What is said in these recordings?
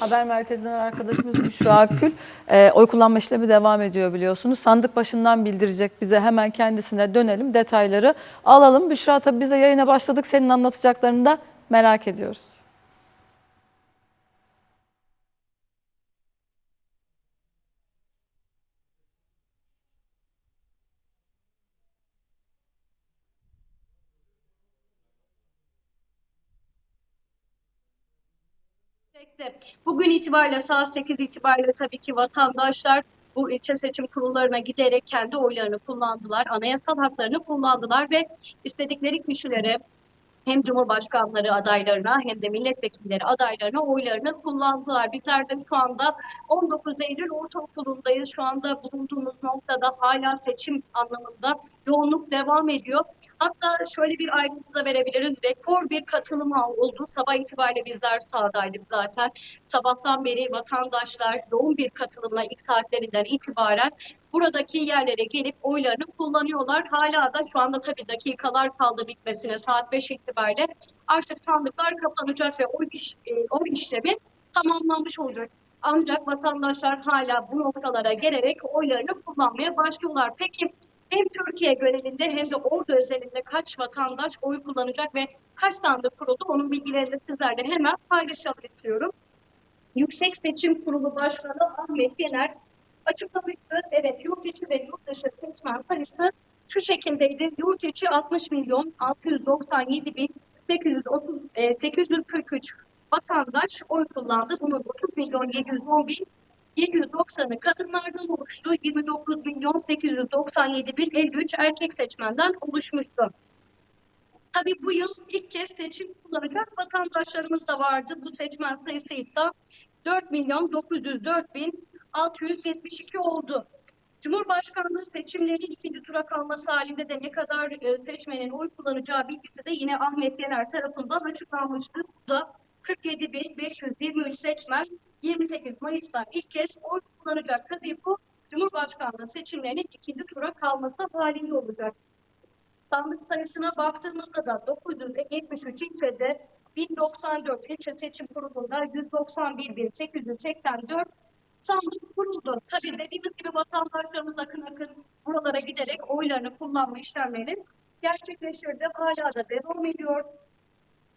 Haber merkezinden arkadaşımız Büşra Akgül e, oy kullanma işlemi devam ediyor biliyorsunuz. Sandık başından bildirecek bize hemen kendisine dönelim detayları alalım. Büşra tabii biz de yayına başladık senin anlatacaklarını da merak ediyoruz. Öncelikle Bugün itibariyle saat 8 itibariyle tabii ki vatandaşlar bu ilçe seçim kurullarına giderek kendi oylarını kullandılar, anayasal haklarını kullandılar ve istedikleri kişilere hem Cumhurbaşkanları adaylarına hem de milletvekilleri adaylarına oylarını kullandılar. Bizler de şu anda 19 Eylül Ortaokulu'ndayız. Şu anda bulunduğumuz noktada hala seçim anlamında yoğunluk devam ediyor. Hatta şöyle bir ayrıntı da verebiliriz. Rekor bir katılım oldu. Sabah itibariyle bizler sahadaydık zaten. Sabahtan beri vatandaşlar yoğun bir katılımla ilk saatlerinden itibaren buradaki yerlere gelip oylarını kullanıyorlar. Hala da şu anda tabii dakikalar kaldı bitmesine saat 5 itibariyle artık sandıklar kapanacak ve oy, iş, e, oy işlemi tamamlanmış olacak. Ancak vatandaşlar hala bu noktalara gelerek oylarını kullanmaya başlıyorlar. Peki hem Türkiye genelinde hem de Ordu özelinde kaç vatandaş oy kullanacak ve kaç sandık kuruldu onun bilgilerini sizlerle hemen paylaşalım istiyorum. Yüksek Seçim Kurulu Başkanı Ahmet Yener açıklamıştı. Evet yurt içi ve yurt dışı seçmen sayısı şu şekildeydi. Yurt içi 60 milyon 697 bin 830, e, 843 vatandaş oy kullandı. Bunun 30 milyon 710 bin 790'ı kadınlardan oluştu. 29 milyon 897 bin 53 erkek seçmenden oluşmuştu. Tabii bu yıl ilk kez seçim kullanacak vatandaşlarımız da vardı. Bu seçmen sayısı ise 4 milyon 904 bin 672 oldu. Cumhurbaşkanlığı seçimleri ikinci tura kalması halinde de ne kadar e, seçmenin oy kullanacağı bilgisi de yine Ahmet Yener tarafından açıklanmıştı. Bu da 47.523 seçmen 28 Mayıs'ta ilk kez oy kullanacak. Tabii bu Cumhurbaşkanlığı seçimlerinin ikinci tura kalması halinde olacak. Sandık sayısına baktığımızda da 973 ilçede 1094 ilçe seçim kurulunda 191.884 sandık kuruldu. Tabii dediğimiz gibi vatandaşlarımız akın akın buralara giderek oylarını kullanma işlemleri gerçekleştirdi. Hala da devam ediyor.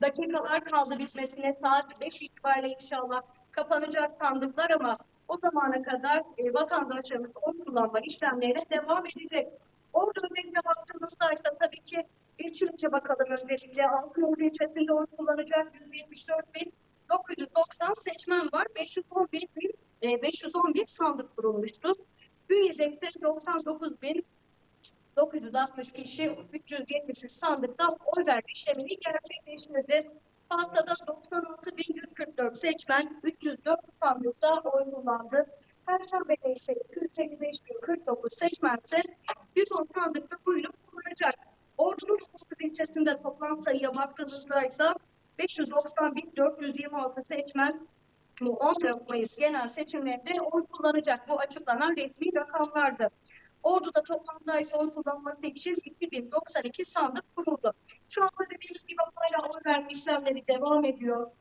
Dakikalar kaldı bitmesine saat 5 itibariyle inşallah kapanacak sandıklar ama o zamana kadar e, vatandaşlarımız oy kullanma işlemlerine devam edecek. Ordu özelinde baktığımızda ise tabii ki ilçe bakalım öncelikle. Altınordu ilçesinde oy kullanacak 174.990 seçmen var. 511 bin, e, 511 sandık kurulmuştu. Bünye'de ise 99.960 kişi 373 sandıkta oy verme işlemini gerçekleştirdi. Haftada 96.144 seçmen 304 sandıkta oy kullandı. Perşembe'de ise 255.049 seçmen ise 110 sandıkta oyunu kullanacak. Ordu'nun 9 ilçesinde toplam sayıya baktığımızda ise 590.426 seçmen bu 14 Mayıs genel seçimlerinde oy kullanacak. Bu açıklanan resmi rakamlardı. Ordu'da toplamda ise oy kullanması için 2092 sandık kuruldu. Şu anda dediğimiz gibi hala oy verme işlemleri devam ediyor.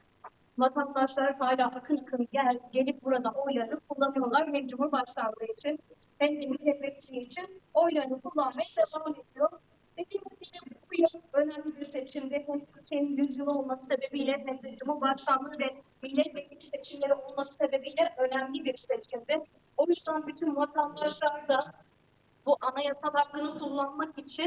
Vatandaşlar hala akın akın gel, gelip burada oylarını kullanıyorlar. Hem Cumhurbaşkanlığı için hem de milletvekili için oylarını kullanmaya devam ediyor. Bu önemli bir seçimde hem Türkiye'nin yüzyılı olması sebebiyle hem de Cumhurbaşkanlığı ve milletvekili seçimleri olması sebebiyle önemli bir seçimdi. O yüzden bütün vatandaşlar da bu anayasal hakkını kullanmak için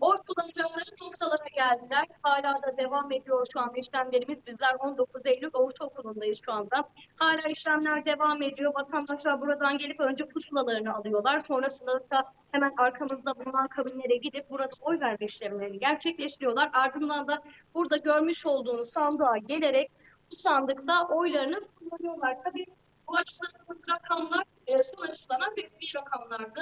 oy kullanacakları noktalara geldiler. Hala da devam ediyor şu an işlemlerimiz. Bizler 19 Eylül Ortaokulu'ndayız şu anda. Hala işlemler devam ediyor. Vatandaşlar buradan gelip önce pusulalarını alıyorlar. Sonrasında ise hemen arkamızda bulunan kabinlere gidip burada oy verme işlemlerini gerçekleştiriyorlar. Ardından da burada görmüş olduğunuz sandığa gelerek bu sandıkta oylarını kullanıyorlar. Tabii bu açıkladığımız rakamlar e, son açıklanan resmi rakamlardı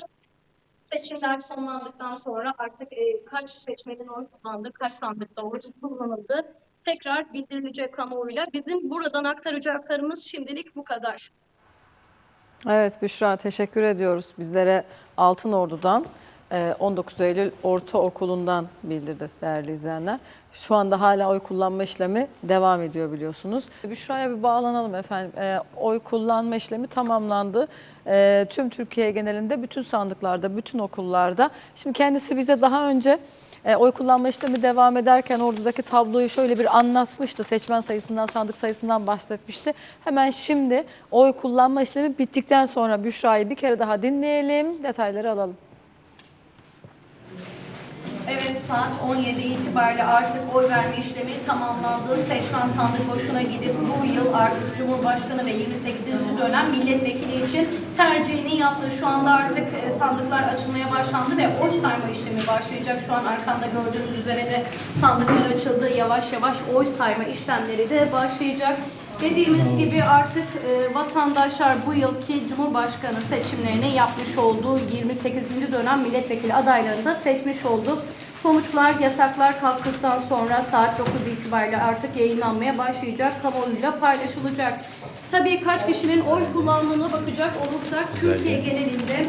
seçimler sonlandıktan sonra artık e, kaç seçmenin oy kullandı, kaç sandıkta oy kullanıldı tekrar bildirilecek kamuoyuyla. Bizim buradan aktaracaklarımız şimdilik bu kadar. Evet Büşra teşekkür ediyoruz bizlere Altın Ordu'dan 19 Eylül Ortaokulu'ndan bildirdi değerli izleyenler. Şu anda hala oy kullanma işlemi devam ediyor biliyorsunuz. Büşra'ya bir bağlanalım efendim. E, oy kullanma işlemi tamamlandı. E, tüm Türkiye genelinde bütün sandıklarda, bütün okullarda. Şimdi kendisi bize daha önce e, oy kullanma işlemi devam ederken oradaki tabloyu şöyle bir anlatmıştı. Seçmen sayısından, sandık sayısından bahsetmişti. Hemen şimdi oy kullanma işlemi bittikten sonra Büşra'yı bir kere daha dinleyelim. Detayları alalım. Saat 17 itibariyle artık oy verme işlemi tamamlandı. Seçmen sandık boşuna gidip bu yıl artık Cumhurbaşkanı ve 28. dönem milletvekili için tercihini yaptı. Şu anda artık e, sandıklar açılmaya başlandı ve oy sayma işlemi başlayacak. Şu an arkamda gördüğünüz üzere de sandıklar açıldı. Yavaş yavaş oy sayma işlemleri de başlayacak. Dediğimiz gibi artık e, vatandaşlar bu yılki Cumhurbaşkanı seçimlerini yapmış olduğu 28. dönem milletvekili adaylarını da seçmiş oldu. Sonuçlar yasaklar kalktıktan sonra saat 9 itibariyle artık yayınlanmaya başlayacak, kamuoyuyla paylaşılacak. Tabii kaç kişinin oy kullandığına bakacak olursak Türkiye genelinde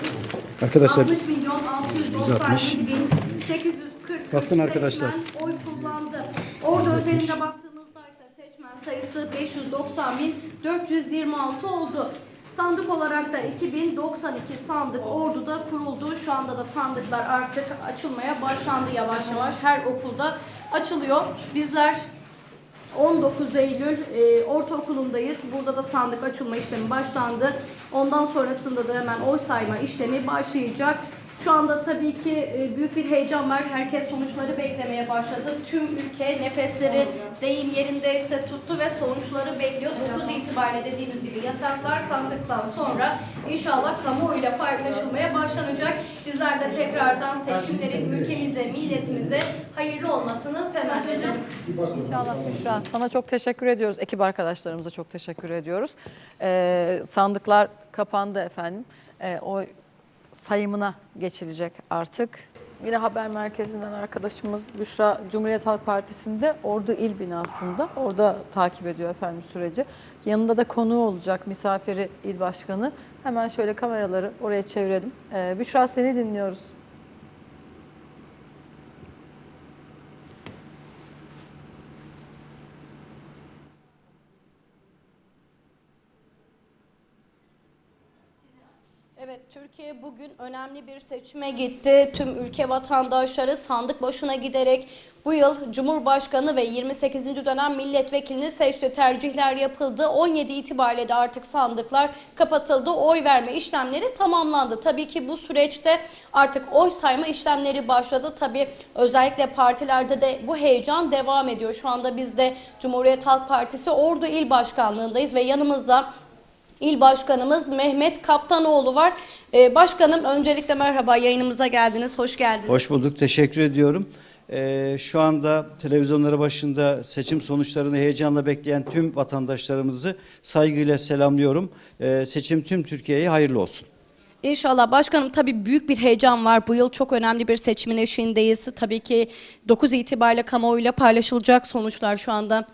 Arkadaşlar 60 milyon 697 bin 840 Bakın arkadaşlar. oy kullandı. Orada özelinde baktığımızda ise seçmen sayısı 590 bin 426 oldu. Sandık olarak da 2092 sandık orduda kuruldu. Şu anda da sandıklar artık açılmaya başlandı yavaş yavaş. Her okulda açılıyor. Bizler 19 Eylül e, ortaokulundayız. Burada da sandık açılma işlemi başlandı. Ondan sonrasında da hemen oy sayma işlemi başlayacak. Şu anda tabii ki e, büyük bir heyecan var. Herkes sonuçları beklemeye başladı. Tüm ülke nefesleri deyim yerindeyse tuttu ve sonuçları bekliyor. 9 itibariyle dediğimiz gibi yasaklar kalktıktan sonra inşallah kamuoyuyla paylaşılmaya başlanacak. Bizler de tekrardan seçimlerin ülkemize, milletimize hayırlı olmasını temenni ediyoruz. İnşallah Büşra. Sana çok teşekkür ediyoruz. Ekip arkadaşlarımıza çok teşekkür ediyoruz. Ee, sandıklar kapandı efendim. Ee, oy sayımına geçilecek artık. Yine haber merkezinden arkadaşımız Büşra Cumhuriyet Halk Partisi'nde Ordu İl binasında. Orada takip ediyor efendim süreci. Yanında da konuğu olacak misafiri il başkanı. Hemen şöyle kameraları oraya çevirelim. Ee, Büşra seni dinliyoruz. Evet, Türkiye bugün önemli bir seçime gitti. Tüm ülke vatandaşları sandık başına giderek bu yıl Cumhurbaşkanı ve 28. dönem milletvekilini seçti. Tercihler yapıldı. 17 itibariyle de artık sandıklar kapatıldı. Oy verme işlemleri tamamlandı. Tabii ki bu süreçte artık oy sayma işlemleri başladı. Tabii özellikle partilerde de bu heyecan devam ediyor. Şu anda biz de Cumhuriyet Halk Partisi Ordu İl Başkanlığındayız ve yanımızda İl Başkanımız Mehmet Kaptanoğlu var. Ee, başkanım öncelikle merhaba yayınımıza geldiniz. Hoş geldiniz. hoş bulduk. Teşekkür ediyorum. Ee, şu anda televizyonları başında seçim sonuçlarını heyecanla bekleyen tüm vatandaşlarımızı saygıyla selamlıyorum. Ee, seçim tüm Türkiye'ye hayırlı olsun. İnşallah başkanım tabii büyük bir heyecan var. Bu yıl çok önemli bir seçimin eşiğindeyiz. Tabii ki 9 itibariyle kamuoyuyla paylaşılacak sonuçlar şu anda.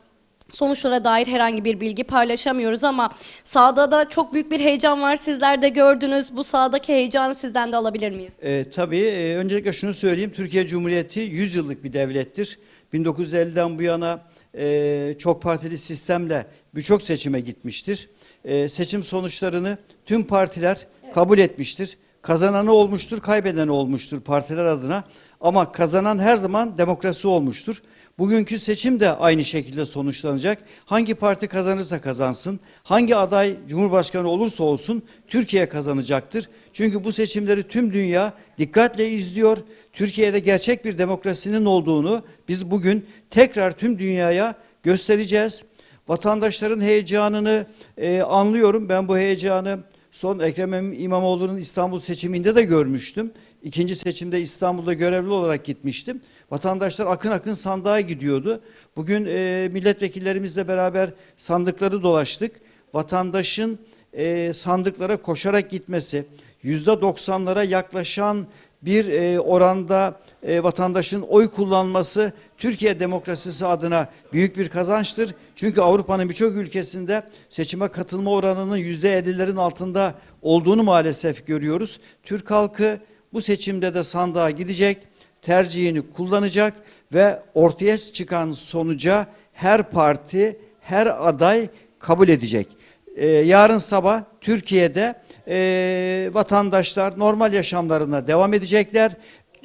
Sonuçlara dair herhangi bir bilgi paylaşamıyoruz ama sahada da çok büyük bir heyecan var. Sizler de gördünüz. Bu sahadaki heyecanı sizden de alabilir miyiz? Ee, tabii e, öncelikle şunu söyleyeyim. Türkiye Cumhuriyeti 100 yıllık bir devlettir. 1950'den bu yana e, çok partili sistemle birçok seçime gitmiştir. E, seçim sonuçlarını tüm partiler kabul etmiştir. Kazananı olmuştur, kaybedeni olmuştur partiler adına. Ama kazanan her zaman demokrasi olmuştur. Bugünkü seçim de aynı şekilde sonuçlanacak. Hangi parti kazanırsa kazansın, hangi aday Cumhurbaşkanı olursa olsun Türkiye kazanacaktır. Çünkü bu seçimleri tüm dünya dikkatle izliyor. Türkiye'de gerçek bir demokrasinin olduğunu biz bugün tekrar tüm dünyaya göstereceğiz. Vatandaşların heyecanını e, anlıyorum. Ben bu heyecanı son Ekrem İmamoğlu'nun İstanbul seçiminde de görmüştüm. İkinci seçimde İstanbul'da görevli olarak gitmiştim. Vatandaşlar akın akın sandığa gidiyordu. Bugün e, milletvekillerimizle beraber sandıkları dolaştık. Vatandaşın e, sandıklara koşarak gitmesi, yüzde doksanlara yaklaşan bir e, oranda e, vatandaşın oy kullanması Türkiye demokrasisi adına büyük bir kazançtır. Çünkü Avrupa'nın birçok ülkesinde seçime katılma oranının yüzde ellilerin altında olduğunu maalesef görüyoruz. Türk halkı Bu seçimde de sandığa gidecek, tercihini kullanacak ve ortaya çıkan sonuca her parti, her aday kabul edecek. Ee, yarın sabah Türkiye'de e, vatandaşlar normal yaşamlarına devam edecekler.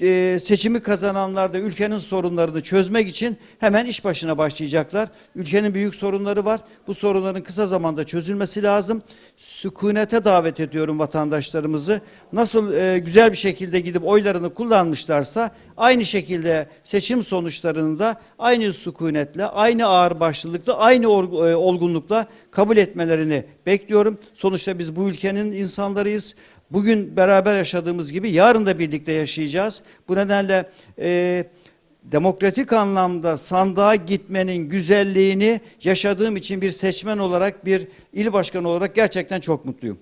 Ee, seçimi kazananlar da ülkenin sorunlarını çözmek için hemen iş başına başlayacaklar. Ülkenin büyük sorunları var. Bu sorunların kısa zamanda çözülmesi lazım. Sükunete davet ediyorum vatandaşlarımızı. Nasıl e, güzel bir şekilde gidip oylarını kullanmışlarsa aynı şekilde seçim sonuçlarını da aynı sükunetle, aynı ağırbaşlılıkla, aynı e, olgunlukla kabul etmelerini bekliyorum. Sonuçta biz bu ülkenin insanlarıyız. Bugün beraber yaşadığımız gibi yarın da birlikte yaşayacağız. Bu nedenle e, demokratik anlamda sandığa gitmenin güzelliğini yaşadığım için bir seçmen olarak, bir il başkanı olarak gerçekten çok mutluyum.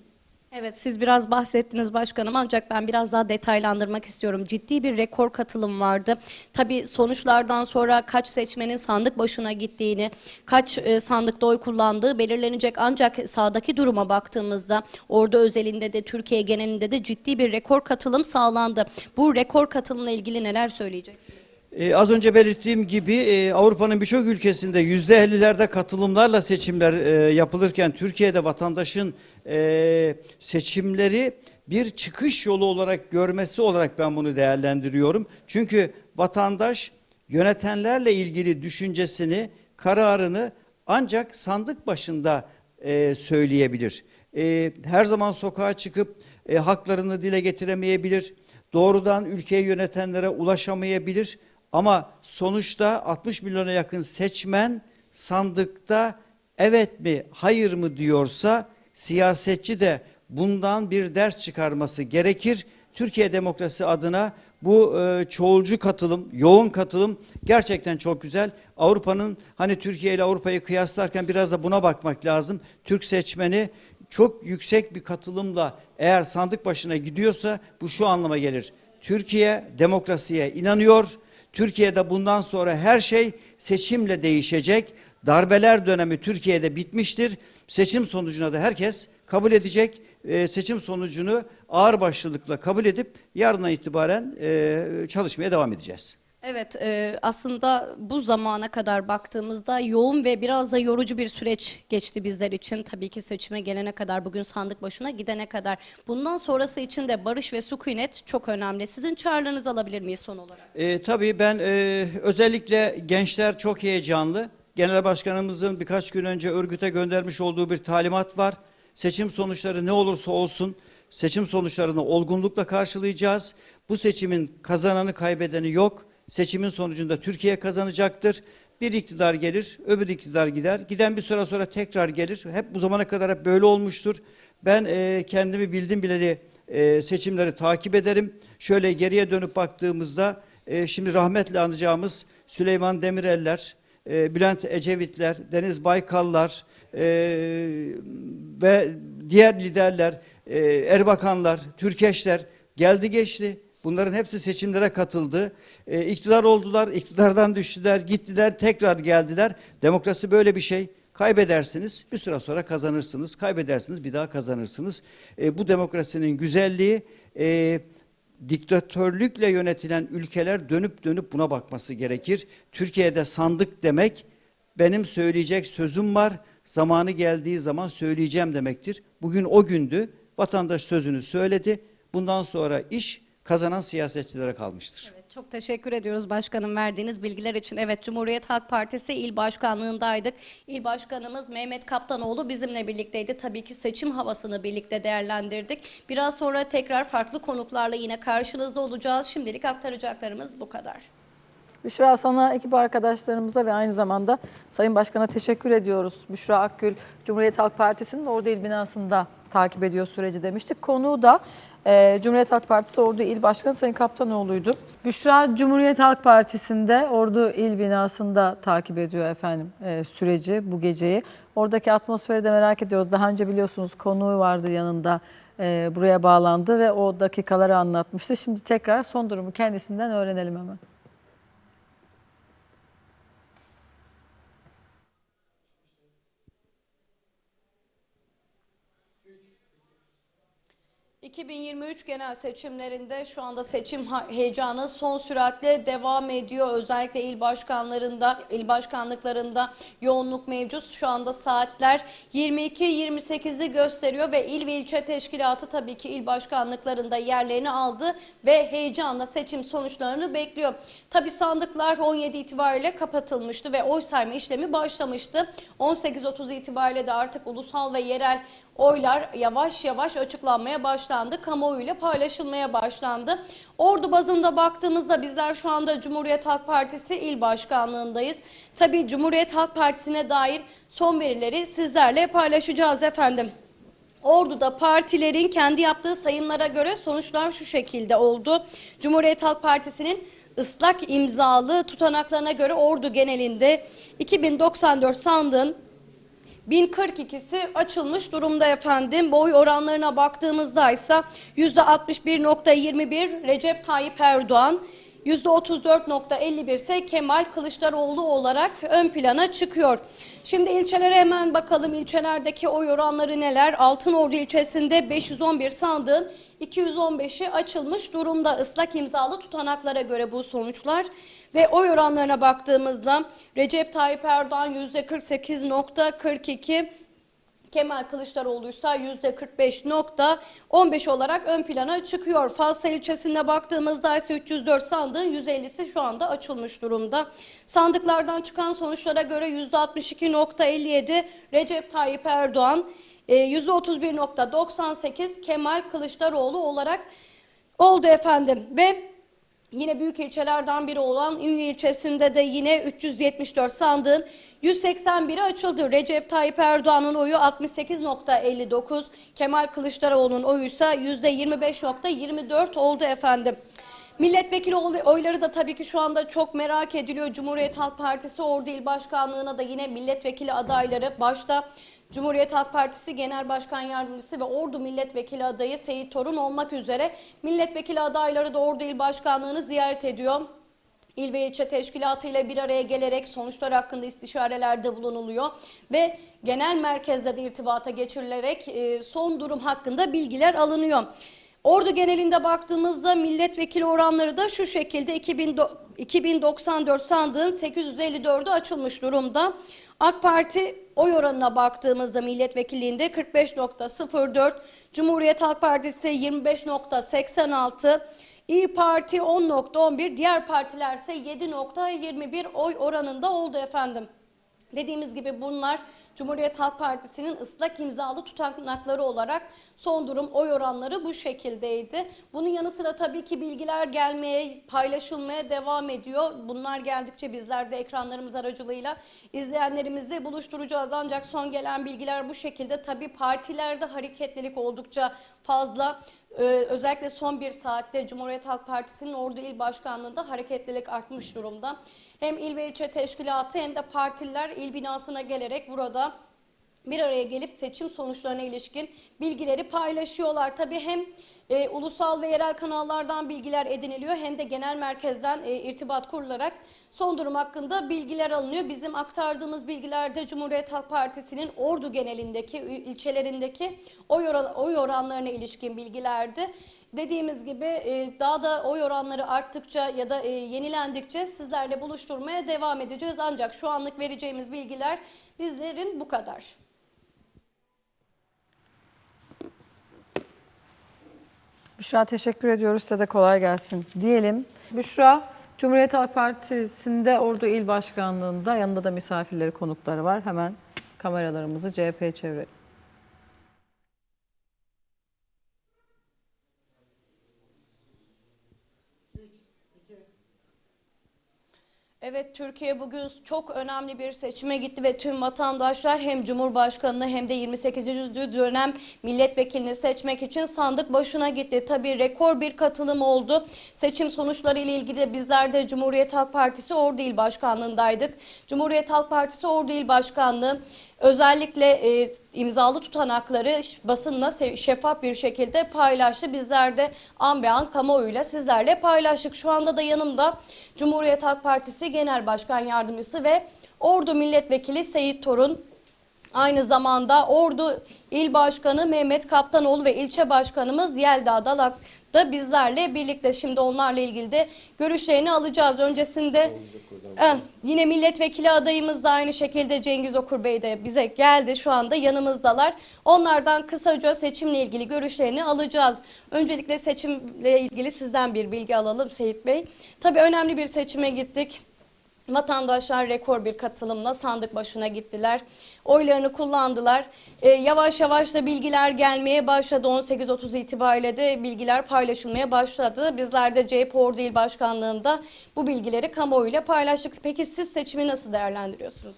Evet siz biraz bahsettiniz başkanım ancak ben biraz daha detaylandırmak istiyorum. Ciddi bir rekor katılım vardı. Tabii sonuçlardan sonra kaç seçmenin sandık başına gittiğini, kaç e, sandıkta oy kullandığı belirlenecek. Ancak sahadaki duruma baktığımızda ordu özelinde de Türkiye genelinde de ciddi bir rekor katılım sağlandı. Bu rekor katılımla ilgili neler söyleyeceksiniz? Ee, az önce belirttiğim gibi e, Avrupa'nın birçok ülkesinde yüzde ellilerde katılımlarla seçimler e, yapılırken Türkiye'de vatandaşın e, seçimleri bir çıkış yolu olarak görmesi olarak ben bunu değerlendiriyorum. Çünkü vatandaş yönetenlerle ilgili düşüncesini, kararını ancak sandık başında e, söyleyebilir. E, her zaman sokağa çıkıp e, haklarını dile getiremeyebilir. Doğrudan ülkeyi yönetenlere ulaşamayabilir. Ama sonuçta 60 milyona yakın seçmen sandıkta evet mi hayır mı diyorsa siyasetçi de bundan bir ders çıkarması gerekir. Türkiye demokrasi adına bu e, çoğulcu katılım, yoğun katılım gerçekten çok güzel. Avrupa'nın hani Türkiye ile Avrupa'yı kıyaslarken biraz da buna bakmak lazım. Türk seçmeni çok yüksek bir katılımla eğer sandık başına gidiyorsa bu şu anlama gelir. Türkiye demokrasiye inanıyor. Türkiye'de bundan sonra her şey seçimle değişecek. Darbeler dönemi Türkiye'de bitmiştir. Seçim sonucuna da herkes kabul edecek. Ee, seçim sonucunu ağırbaşlılıkla kabul edip yarından itibaren e, çalışmaya devam edeceğiz. Evet, e, aslında bu zamana kadar baktığımızda yoğun ve biraz da yorucu bir süreç geçti bizler için. Tabii ki seçime gelene kadar, bugün sandık başına gidene kadar. Bundan sonrası için de barış ve sükunet çok önemli. Sizin çağrılarınızı alabilir miyiz son olarak? E, tabii ben e, özellikle gençler çok heyecanlı. Genel Başkanımızın birkaç gün önce örgüte göndermiş olduğu bir talimat var. Seçim sonuçları ne olursa olsun seçim sonuçlarını olgunlukla karşılayacağız. Bu seçimin kazananı kaybedeni yok. Seçimin sonucunda Türkiye kazanacaktır. Bir iktidar gelir, öbür iktidar gider. Giden bir süre sonra tekrar gelir. Hep bu zamana kadar hep böyle olmuştur. Ben e, kendimi bildim bileli e, seçimleri takip ederim. Şöyle geriye dönüp baktığımızda e, şimdi rahmetle anacağımız Süleyman Demireller, e, Bülent Ecevitler, Deniz Baykallar e, ve diğer liderler, e, Erbakanlar, Türkeşler geldi geçti. Bunların hepsi seçimlere katıldı. E, iktidar oldular, iktidardan düştüler, gittiler, tekrar geldiler. Demokrasi böyle bir şey. Kaybedersiniz, bir süre sonra kazanırsınız. Kaybedersiniz, bir daha kazanırsınız. E, bu demokrasinin güzelliği, e, diktatörlükle yönetilen ülkeler dönüp dönüp buna bakması gerekir. Türkiye'de sandık demek, benim söyleyecek sözüm var, zamanı geldiği zaman söyleyeceğim demektir. Bugün o gündü, vatandaş sözünü söyledi. Bundan sonra iş kazanan siyasetçilere kalmıştır. Evet, çok teşekkür ediyoruz başkanım verdiğiniz bilgiler için. Evet Cumhuriyet Halk Partisi il başkanlığındaydık. İl başkanımız Mehmet Kaptanoğlu bizimle birlikteydi. Tabii ki seçim havasını birlikte değerlendirdik. Biraz sonra tekrar farklı konuklarla yine karşınızda olacağız. Şimdilik aktaracaklarımız bu kadar. Büşra sana ekip arkadaşlarımıza ve aynı zamanda Sayın Başkan'a teşekkür ediyoruz. Büşra Akgül Cumhuriyet Halk Partisi'nin Ordu İl binasında takip ediyor süreci demiştik. Konuğu da e, Cumhuriyet Halk Partisi Ordu İl Başkanı Sayın Kaptanoğlu'ydu. Büşra Cumhuriyet Halk Partisi'nde Ordu İl binasında takip ediyor efendim e, süreci bu geceyi. Oradaki atmosferi de merak ediyoruz. Daha önce biliyorsunuz konuğu vardı yanında e, buraya bağlandı ve o dakikaları anlatmıştı. Şimdi tekrar son durumu kendisinden öğrenelim hemen. 2023 genel seçimlerinde şu anda seçim heyecanı son süratle devam ediyor. Özellikle il başkanlarında, il başkanlıklarında yoğunluk mevcut. Şu anda saatler 22-28'i gösteriyor ve il ve ilçe teşkilatı tabii ki il başkanlıklarında yerlerini aldı ve heyecanla seçim sonuçlarını bekliyor. Tabii sandıklar 17 itibariyle kapatılmıştı ve oy sayma işlemi başlamıştı. 18.30 itibariyle de artık ulusal ve yerel oylar yavaş yavaş açıklanmaya başlandı. Kamuoyuyla paylaşılmaya başlandı. Ordu bazında baktığımızda bizler şu anda Cumhuriyet Halk Partisi il başkanlığındayız. Tabii Cumhuriyet Halk Partisi'ne dair son verileri sizlerle paylaşacağız efendim. Ordu'da partilerin kendi yaptığı sayımlara göre sonuçlar şu şekilde oldu. Cumhuriyet Halk Partisi'nin ıslak imzalı tutanaklarına göre Ordu genelinde 2094 sandığın 1042'si açılmış durumda efendim. Boy oranlarına baktığımızda ise %61.21 Recep Tayyip Erdoğan, %34.51 ise Kemal Kılıçdaroğlu olarak ön plana çıkıyor. Şimdi ilçelere hemen bakalım. İlçelerdeki oy oranları neler? Altınordu ilçesinde 511 sandığın 215'i açılmış durumda ıslak imzalı tutanaklara göre bu sonuçlar. Ve oy oranlarına baktığımızda Recep Tayyip Erdoğan %48.42, Kemal Kılıçdaroğlu ise %45.15 olarak ön plana çıkıyor. Falsa ilçesinde baktığımızda ise 304 sandığın 150'si şu anda açılmış durumda. Sandıklardan çıkan sonuçlara göre %62.57 Recep Tayyip Erdoğan, e, %31.98 Kemal Kılıçdaroğlu olarak oldu efendim. Ve Yine büyük ilçelerden biri olan Ünye ilçesinde de yine 374 sandığın 181'i açıldı. Recep Tayyip Erdoğan'ın oyu 68.59, Kemal Kılıçdaroğlu'nun oyu ise %25.24 oldu efendim. Milletvekili oy- oyları da tabii ki şu anda çok merak ediliyor. Cumhuriyet Halk Partisi Ordu İl Başkanlığı'na da yine milletvekili adayları başta Cumhuriyet Halk Partisi Genel Başkan Yardımcısı ve Ordu Milletvekili adayı Seyit Torun olmak üzere milletvekili adayları da Ordu İl Başkanlığı'nı ziyaret ediyor. İl ve ilçe teşkilatı ile bir araya gelerek sonuçlar hakkında istişarelerde bulunuluyor ve genel merkezde de irtibata geçirilerek e, son durum hakkında bilgiler alınıyor. Ordu genelinde baktığımızda milletvekili oranları da şu şekilde 2000 do- 2094 sandığın 854'ü açılmış durumda. AK Parti oy oranına baktığımızda milletvekilliğinde 45.04, Cumhuriyet Halk Partisi 25.86, İyi Parti 10.11, diğer partiler ise 7.21 oy oranında oldu efendim. Dediğimiz gibi bunlar Cumhuriyet Halk Partisi'nin ıslak imzalı tutanakları olarak son durum oy oranları bu şekildeydi. Bunun yanı sıra tabii ki bilgiler gelmeye, paylaşılmaya devam ediyor. Bunlar geldikçe bizler de ekranlarımız aracılığıyla izleyenlerimizle buluşturacağız. Ancak son gelen bilgiler bu şekilde. Tabii partilerde hareketlilik oldukça fazla. Ee, özellikle son bir saatte Cumhuriyet Halk Partisi'nin Ordu İl Başkanlığı'nda hareketlilik artmış durumda. Hem il ve ilçe teşkilatı hem de partiler il binasına gelerek burada bir araya gelip seçim sonuçlarına ilişkin bilgileri paylaşıyorlar. Tabii hem e, ulusal ve yerel kanallardan bilgiler ediniliyor hem de genel merkezden e, irtibat kurularak son durum hakkında bilgiler alınıyor. Bizim aktardığımız bilgilerde Cumhuriyet Halk Partisi'nin Ordu genelindeki il- ilçelerindeki oy, oran- oy oranlarına ilişkin bilgilerdi. Dediğimiz gibi e, daha da oy oranları arttıkça ya da e, yenilendikçe sizlerle buluşturmaya devam edeceğiz. Ancak şu anlık vereceğimiz bilgiler bizlerin bu kadar. Büşra teşekkür ediyoruz. Size de kolay gelsin diyelim. Büşra, Cumhuriyet Halk Partisi'nde Ordu İl Başkanlığı'nda yanında da misafirleri, konukları var. Hemen kameralarımızı CHP'ye çevirelim. Evet Türkiye bugün çok önemli bir seçime gitti ve tüm vatandaşlar hem Cumhurbaşkanını hem de 28. dönem milletvekilini seçmek için sandık başına gitti. Tabii rekor bir katılım oldu. Seçim sonuçları ile ilgili de bizler de Cumhuriyet Halk Partisi Ordu İl Başkanlığındaydık. Cumhuriyet Halk Partisi Ordu İl Başkanlığı özellikle e, imzalı tutanakları basınla şeffaf bir şekilde paylaştı. Bizler de an be an kamuoyuyla sizlerle paylaştık. Şu anda da yanımda Cumhuriyet Halk Partisi Genel Başkan Yardımcısı ve Ordu Milletvekili Seyit Torun Aynı zamanda Ordu İl Başkanı Mehmet Kaptanoğlu ve ilçe başkanımız Yelda Dalak da bizlerle birlikte şimdi onlarla ilgili de görüşlerini alacağız. Öncesinde eh, yine milletvekili adayımız da aynı şekilde Cengiz Okur Bey de bize geldi. Şu anda yanımızdalar. Onlardan kısaca seçimle ilgili görüşlerini alacağız. Öncelikle seçimle ilgili sizden bir bilgi alalım Seyit Bey. Tabii önemli bir seçime gittik. Vatandaşlar rekor bir katılımla sandık başına gittiler. Oylarını kullandılar. Ee, yavaş yavaş da bilgiler gelmeye başladı. 18.30 itibariyle de bilgiler paylaşılmaya başladı. Bizler de CHP Ordu İl Başkanlığı'nda bu bilgileri kamuoyuyla paylaştık. Peki siz seçimi nasıl değerlendiriyorsunuz?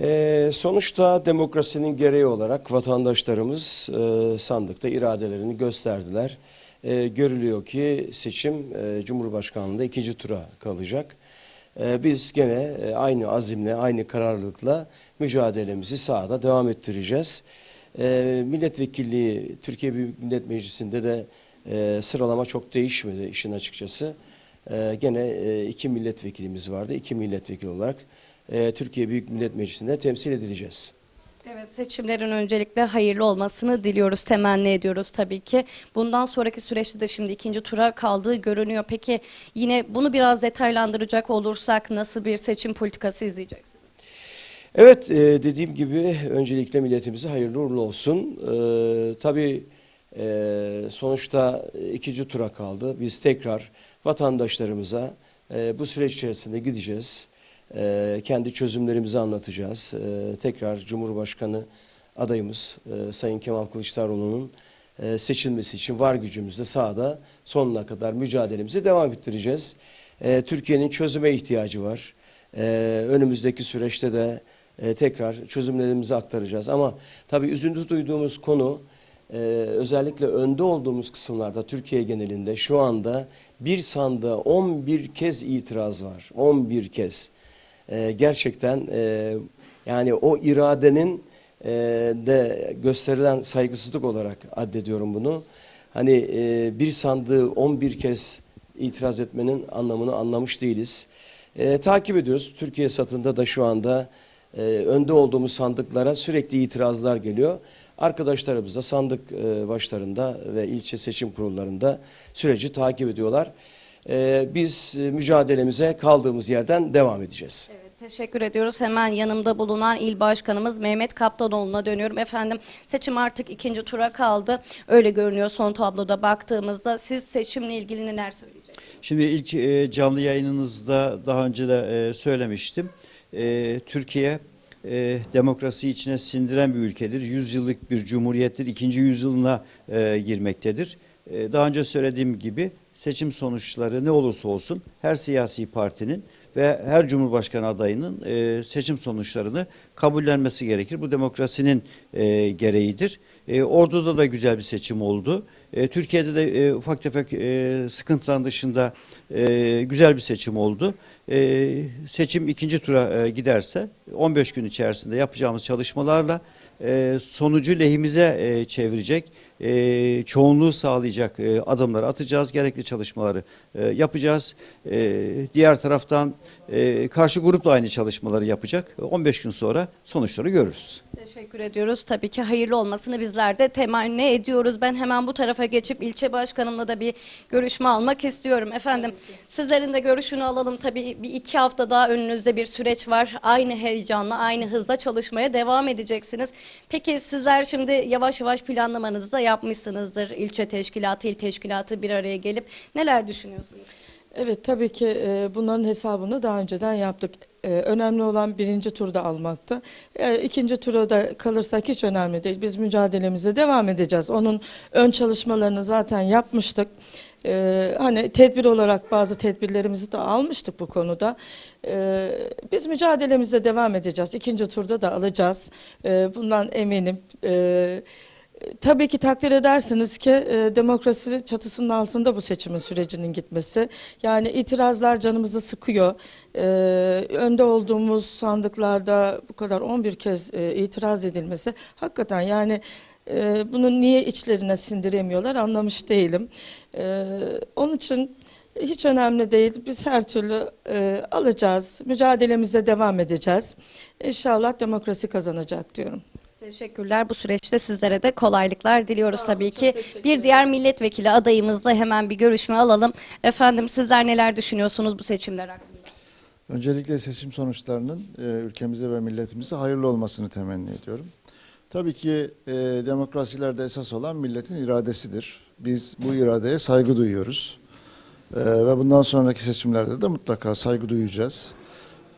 Ee, sonuçta demokrasinin gereği olarak vatandaşlarımız e, sandıkta iradelerini gösterdiler. E, görülüyor ki seçim e, Cumhurbaşkanlığında ikinci tura kalacak. E, biz gene e, aynı azimle, aynı kararlılıkla mücadelemizi sahada devam ettireceğiz. E, milletvekilliği Türkiye Büyük Millet Meclisi'nde de e, sıralama çok değişmedi işin açıkçası. E, gene e, iki milletvekilimiz vardı. İki milletvekili olarak Türkiye Büyük Millet Meclisi'nde temsil edileceğiz. Evet seçimlerin öncelikle hayırlı olmasını diliyoruz, temenni ediyoruz tabii ki. Bundan sonraki süreçte de şimdi ikinci tura kaldığı görünüyor. Peki yine bunu biraz detaylandıracak olursak nasıl bir seçim politikası izleyeceksiniz? Evet e, dediğim gibi öncelikle milletimize hayırlı uğurlu olsun. E, tabii e, sonuçta ikinci tura kaldı. Biz tekrar vatandaşlarımıza bu süreç içerisinde gideceğiz. E, kendi çözümlerimizi anlatacağız. E, tekrar Cumhurbaşkanı adayımız e, Sayın Kemal Kılıçdaroğlu'nun e, seçilmesi için var gücümüzle sahada sonuna kadar mücadelemizi devam ettireceğiz. E, Türkiye'nin çözüme ihtiyacı var. E, önümüzdeki süreçte de e, tekrar çözümlerimizi aktaracağız. Ama tabii üzüntü duyduğumuz konu e, özellikle önde olduğumuz kısımlarda Türkiye genelinde şu anda bir sandığa 11 kez itiraz var. 11 kez. E, gerçekten e, yani o iradenin e, de gösterilen saygısızlık olarak addediyorum bunu. Hani e, bir sandığı 11 kez itiraz etmenin anlamını anlamış değiliz. E, takip ediyoruz. Türkiye satında da şu anda e, önde olduğumuz sandıklara sürekli itirazlar geliyor. Arkadaşlarımız da sandık e, başlarında ve ilçe seçim kurullarında süreci takip ediyorlar. E, biz mücadelemize kaldığımız yerden devam edeceğiz. Evet, teşekkür ediyoruz. Hemen yanımda bulunan il başkanımız Mehmet Kaptanoğlu'na dönüyorum. Efendim seçim artık ikinci tura kaldı. Öyle görünüyor son tabloda baktığımızda. Siz seçimle ilgili neler söyleyeceksiniz? Şimdi ilk e, canlı yayınınızda daha önce de e, söylemiştim. E, Türkiye e, demokrasi içine sindiren bir ülkedir. Yüzyıllık bir cumhuriyettir. İkinci yüzyılına e, girmektedir. E, daha önce söylediğim gibi seçim sonuçları ne olursa olsun her siyasi partinin ve her cumhurbaşkanı adayının e, seçim sonuçlarını kabullenmesi gerekir. Bu demokrasinin e, gereğidir. E, Ordu'da da güzel bir seçim oldu. E, Türkiye'de de e, ufak tefek e, sıkıntıların dışında e, güzel bir seçim oldu. E, seçim ikinci tura e, giderse 15 gün içerisinde yapacağımız çalışmalarla e, sonucu lehimize e, çevirecek, e, çoğunluğu sağlayacak e, adımları atacağız. Gerekli çalışmaları e, yapacağız. E, diğer taraftan e, karşı grup da aynı çalışmaları yapacak. 15 gün sonra sonuçları görürüz. Teşekkür ediyoruz. Tabii ki hayırlı olmasını bizler de temenni ediyoruz. Ben hemen bu tarafa geçip ilçe başkanımla da bir görüşme almak istiyorum. Efendim sizlerin de görüşünü alalım. Tabii bir iki hafta daha önünüzde bir süreç var. Aynı heyecanla, aynı hızla çalışmaya devam edeceksiniz. Peki sizler şimdi yavaş yavaş planlamanızı da yapmışsınızdır. İlçe teşkilatı, il teşkilatı bir araya gelip neler düşünüyorsunuz? Evet tabii ki e, bunların hesabını daha önceden yaptık. E, önemli olan birinci turda almaktı. E, ikinci tura da kalırsak hiç önemli değil. Biz mücadelemize devam edeceğiz. Onun ön çalışmalarını zaten yapmıştık. E, hani tedbir olarak bazı tedbirlerimizi de almıştık bu konuda. Biz mücadelemize devam edeceğiz. İkinci turda da alacağız. Bundan eminim. E, Tabii ki takdir edersiniz ki e, demokrasi çatısının altında bu seçimin sürecinin gitmesi. Yani itirazlar canımızı sıkıyor. E, önde olduğumuz sandıklarda bu kadar 11 kez e, itiraz edilmesi hakikaten yani e, bunu niye içlerine sindiremiyorlar anlamış değilim. E, onun için Hiç önemli değil. Biz her türlü e, alacağız. Mücadelemize devam edeceğiz. İnşallah demokrasi kazanacak diyorum. Teşekkürler. Bu süreçte sizlere de kolaylıklar diliyoruz tabii ki. Bir diğer milletvekili adayımızla hemen bir görüşme alalım. Efendim sizler neler düşünüyorsunuz bu seçimler hakkında? Öncelikle seçim sonuçlarının e, ülkemize ve milletimize hayırlı olmasını temenni ediyorum. Tabii ki e, demokrasilerde esas olan milletin iradesidir. Biz bu iradeye saygı duyuyoruz. E, ve bundan sonraki seçimlerde de mutlaka saygı duyacağız.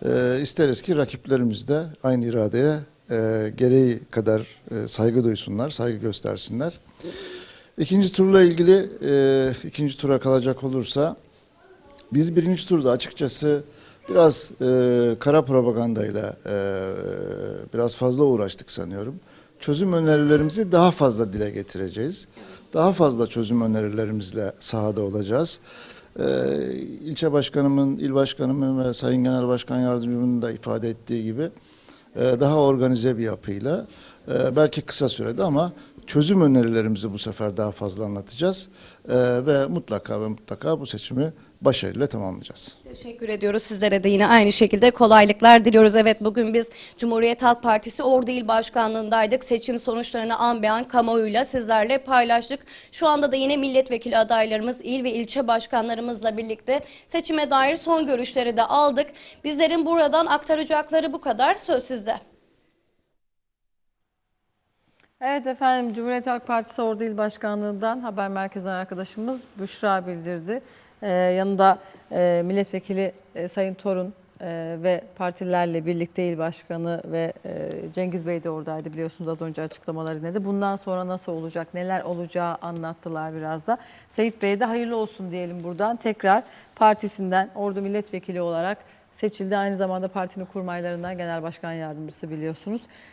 E, isteriz ki rakiplerimiz de aynı iradeye e, gereği kadar e, saygı duysunlar, saygı göstersinler. İkinci turla ilgili e, ikinci tura kalacak olursa biz birinci turda açıkçası biraz e, kara propagandayla e, biraz fazla uğraştık sanıyorum. Çözüm önerilerimizi daha fazla dile getireceğiz. Daha fazla çözüm önerilerimizle sahada olacağız. E, ilçe başkanımın, il başkanımın ve sayın genel başkan yardımcımın da ifade ettiği gibi daha organize bir yapıyla e, belki kısa sürede ama çözüm önerilerimizi bu sefer daha fazla anlatacağız. E, ve mutlaka ve mutlaka bu seçimi başarıyla tamamlayacağız. Teşekkür ediyoruz. Sizlere de yine aynı şekilde kolaylıklar diliyoruz. Evet bugün biz Cumhuriyet Halk Partisi Ordu İl Başkanlığındaydık. Seçim sonuçlarını an be an kamuoyuyla sizlerle paylaştık. Şu anda da yine milletvekili adaylarımız, il ve ilçe başkanlarımızla birlikte seçime dair son görüşleri de aldık. Bizlerin buradan aktaracakları bu kadar. Söz sizde. Evet efendim Cumhuriyet Halk Partisi Ordu İl Başkanlığı'ndan haber merkezinden arkadaşımız Büşra bildirdi. Ee, yanında e, milletvekili e, Sayın Torun e, ve partilerle birlikte il başkanı ve Cengiz Bey de oradaydı biliyorsunuz az önce açıklamaları dinledi. Bundan sonra nasıl olacak, neler olacağı anlattılar biraz da. Seyit Bey'e de hayırlı olsun diyelim buradan. Tekrar partisinden Ordu milletvekili olarak seçildi. Aynı zamanda partinin kurmaylarından genel başkan yardımcısı biliyorsunuz.